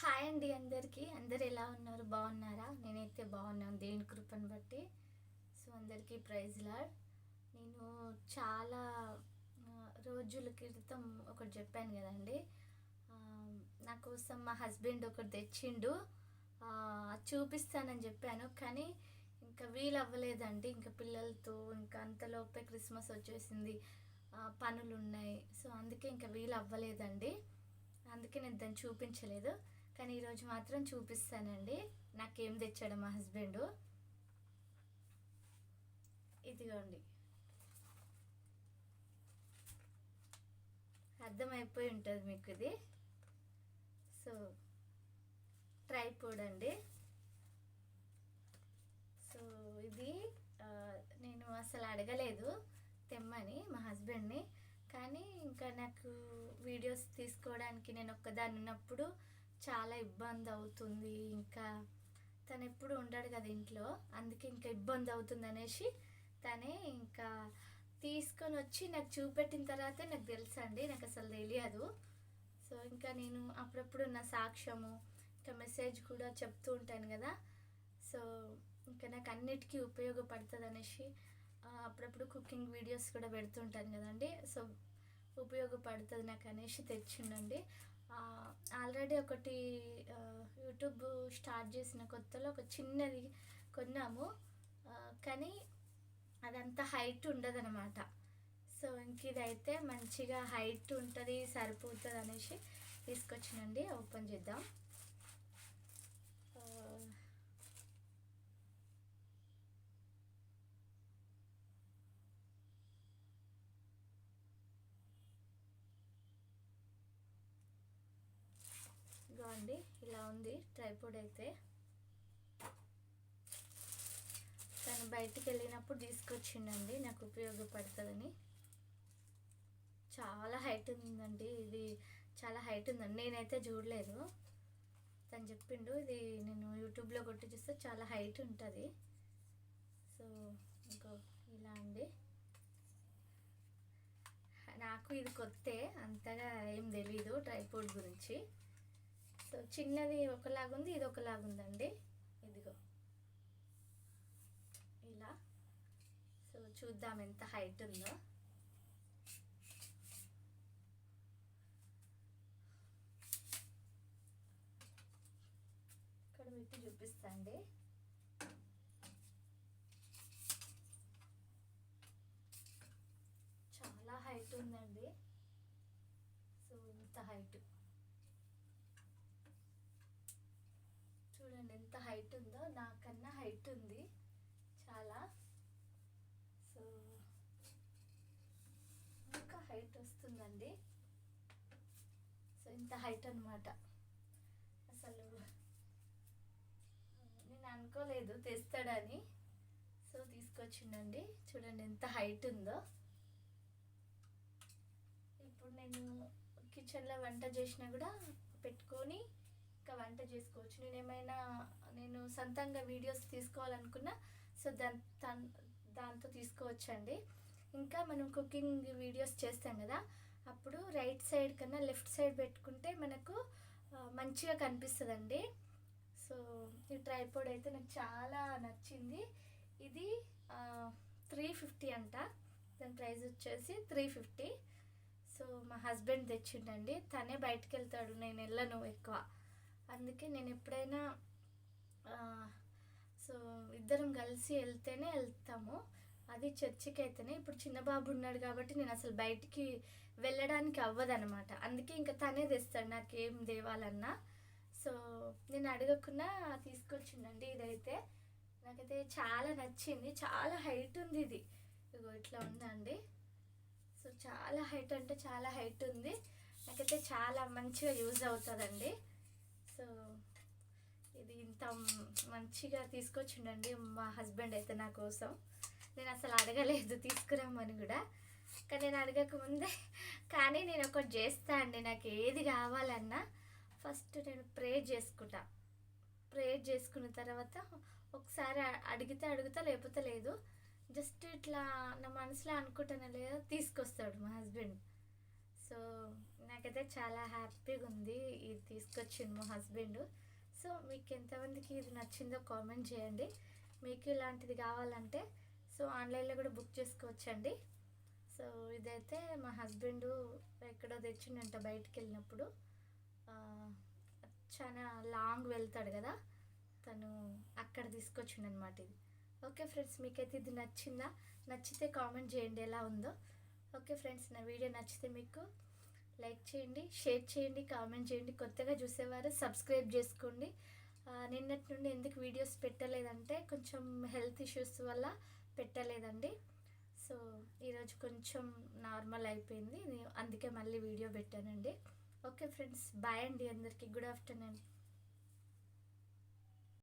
Hi అండి అందరికీ. అందరు ఎలా ఉన్నారు? బాగున్నారా? నేనైతే బాగున్నాను. దేని కృపను బట్టి? సో అందరికీ ప్రైజ్ లాడ్. నేను చాలా రోజుల క్రితం ఒకటి చెప్పాను కదండి. నా కోసం మా హస్బెండ్ ఒకటి తెచ్చిండు. అది చూపిస్తానని చెప్పాను. కానీ ఇంకా వీలు అవ్వలేదండి ఇంకా పిల్లలతో ఇంకా అంతలోపే క్రిస్మస్ వచ్చేసింది. పనులు ఉన్నాయి సో అందుకే ఇంకా వీలు అవ్వలేదండి అందుకే నేను దాన్ని చూపించలేదు. కానీ ఈరోజు మాత్రం చూపిస్తానండి. నాకేం తెచ్చాడు మా హస్బెండ్. ఇదిగోండి. అర్థమైపోయి ఉంటుంది మీకు ఇది. సో ట్రైపోడ్ అండి. సో ఇది నేను అసలు అడగలేదు. తెమ్మని మా హస్బెండ్ని. కానీ ఇంకా నాకు వీడియోస్ తీసుకోవడానికి నేను ఒక్కదాన్ని ఉన్నప్పుడు చాలా ఇబ్బంది అవుతుంది ఇంకా తను ఎప్పుడు ఉండడు కదా ఇంట్లో. అందుకే ఇంకా ఇబ్బంది అవుతుంది అనేసి తనే ఇంకా తీసుకొని వచ్చి నాకు చూపెట్టిన తర్వాతే నాకు తెలుసండి. నాకు అసలు తెలియదు. సో ఇంకా నేను అప్పుడప్పుడు నా సాక్ష్యము ఇంకా మెసేజ్ కూడా చెప్తూ ఉంటాను కదా. సో ఇంకా నాకు అన్నిటికీ ఉపయోగపడుతుంది అనేసి అప్పుడప్పుడు కుకింగ్ వీడియోస్ కూడా పెడుతుంటాను కదండి. సో ఉపయోగపడుతుంది నాకు అనేసి తెచ్చిండండి. ఆల్రెడీ ఒకటి యూట్యూబ్ స్టార్ట్ చేసిన కొత్తలో ఒక చిన్నది కొన్నాము. కానీ అదంత హైట్ ఉండదనమాట సో ఇంక ఇదైతే మంచిగా హైట్ ఉంటుంది సరిపోతుంది అనేసి తీసుకొచ్చినండి. ఓపెన్ చేద్దాం ఆ, ఇదిగో అండి ఇలా ఉంది ట్రైపోడ్ అయితే. తను బయటికి వెళ్ళినప్పుడు తీసుకొచ్చిండండి నాకు ఉపయోగపడుతుందని. చాలా హైట్ ఉందండి ఇది చాలా హైట్ ఉందండి నేనైతే చూడలేదు. తను చెప్పిండు ఇది నేను యూట్యూబ్లో కొట్టి చూస్తే చాలా హైట్ ఉంటుంది. సో ఇంకో ఇలా అండి. నాకు ఇది కొత్తే అంతగా ఏం తెలీదు ట్రైపోర్డ్ గురించి. సో చిన్నది ఒకలాగుంది ఇది ఒకలాగుందండి. ఇదిగో. ఇలా. సో చూద్దాం ఎంత హైట్ ఉందో. ఇక్కడ మీకు చూపిస్తాండి. చాలా హైట్ ఉందండి. సో ఇంత హైట్ చూడండి ఎంత హైట్ ఉందో నాకన్నా హైట్ ఉంది. చాలా. సో ఇంకా హైట్ వస్తుందండి. సో ఇంత హైట్ అనమాట అసలు నేను అనుకోలేదు తెస్తాడని. సో తీసుకొచ్చిండండి. చూడండి ఎంత హైట్ ఉందో. ఇప్పుడు నేను కిచెన్లో వంట చేసినా కూడా పెట్టుకొని ఇంకా వంట చేసుకోవచ్చు. నేను ఏమైనా నేను సొంతంగా వీడియోస్ తీసుకోవాలనుకున్నా సో దాని దాంతో తీసుకోవచ్చండి. ఇంకా మనం కుకింగ్ వీడియోస్ చేస్తాం కదా అప్పుడు రైట్ సైడ్ కన్నా లెఫ్ట్ సైడ్ పెట్టుకుంటే మనకు మంచిగా కనిపిస్తుందండి. సో ఈ ట్రైపోడ్ అయితే నాకు చాలా నచ్చింది. ఇది త్రీ ఫిఫ్టీ అంట. దాని ప్రైస్ వచ్చేసి త్రీ ఫిఫ్టీ సో మా హస్బెండ్ తెచ్చిండండి. తనే బయటకు వెళ్తాడు నేను వెళ్ళను ఎక్కువ. అందుకే నేను ఎప్పుడైనా సో ఇద్దరం కలిసి వెళ్తేనే వెళ్తాము. అది చర్చికి అయితేనే ఇప్పుడు చిన్న బాబు ఉన్నాడు కాబట్టి నేను అసలు బయటికి వెళ్ళడానికి అవ్వదనమాట అందుకే ఇంకా తనే తెస్తాడు నాకేం దేవాలన్నా. సో నేను అడగకుండా తీసుకొచ్చిండండి ఇదైతే. నాకైతే చాలా నచ్చింది. చాలా హైట్ ఉంది ఇది. ఇగో ఇట్లా ఉందండి. సో చాలా హైట్ అంటే చాలా హైట్ ఉంది. నాకైతే చాలా మంచిగా యూజ్ అవుతుందండి. సో ఇది ఇంత మంచిగా తీసుకొచ్చిండండి మా హస్బెండ్ అయితే నా కోసం. నేను అసలు అడగలేదు తీసుకురామని కూడా. కానీ నేను అడగక ముందే కానీ నేను ఒకటి చేస్తా అండి నాకు ఏది కావాలన్నా. ఫస్ట్ నేను ప్రే చేసుకుంటా. ప్రే చేసుకున్న తర్వాత ఒకసారి అడిగితే అడుగుతా లేకపోతే లేదు. జస్ట్ ఇట్లా నా మనసులో అనుకుంటానే లేదా తీసుకొస్తాడు మా హస్బెండ్. సో నాకైతే చాలా హ్యాపీగా ఉంది ఇది తీసుకొచ్చింది మా హస్బెండ్. సో మీకు ఎంతమందికి ఇది నచ్చిందో కామెంట్ చేయండి. మీకు ఇలాంటిది కావాలంటే సో ఆన్లైన్లో కూడా బుక్ చేసుకోవచ్చండి. సో ఇదైతే మా హస్బెండ్ ఎక్కడో తెచ్చిండంట బయటికి వెళ్ళినప్పుడు చాలా లాంగ్ వెళ్తాడు కదా. తను అక్కడ తీసుకొచ్చిండు అనమాట ఇది. ఓకే ఫ్రెండ్స్ మీకైతే ఇది నచ్చిందా? నచ్చితే కామెంట్ చేయండి ఎలా ఉందో. ఓకే ఫ్రెండ్స్ నా వీడియో నచ్చితే మీకు లైక్ చేయండి షేర్ చేయండి కామెంట్ చేయండి కొత్తగా చూసేవారు సబ్స్క్రైబ్ చేసుకోండి. నిన్నటి నుండి ఎందుకు వీడియోస్ పెట్టలేదంటే కొంచెం హెల్త్ ఇష్యూస్ వల్ల పెట్టలేదండి. సో ఈరోజు కొంచెం నార్మల్ అయిపోయింది. నేను అందుకే మళ్ళీ వీడియో పెట్టానండి. ఓకే ఫ్రెండ్స్ బాయ్ అండి అందరికీ. Good afternoon.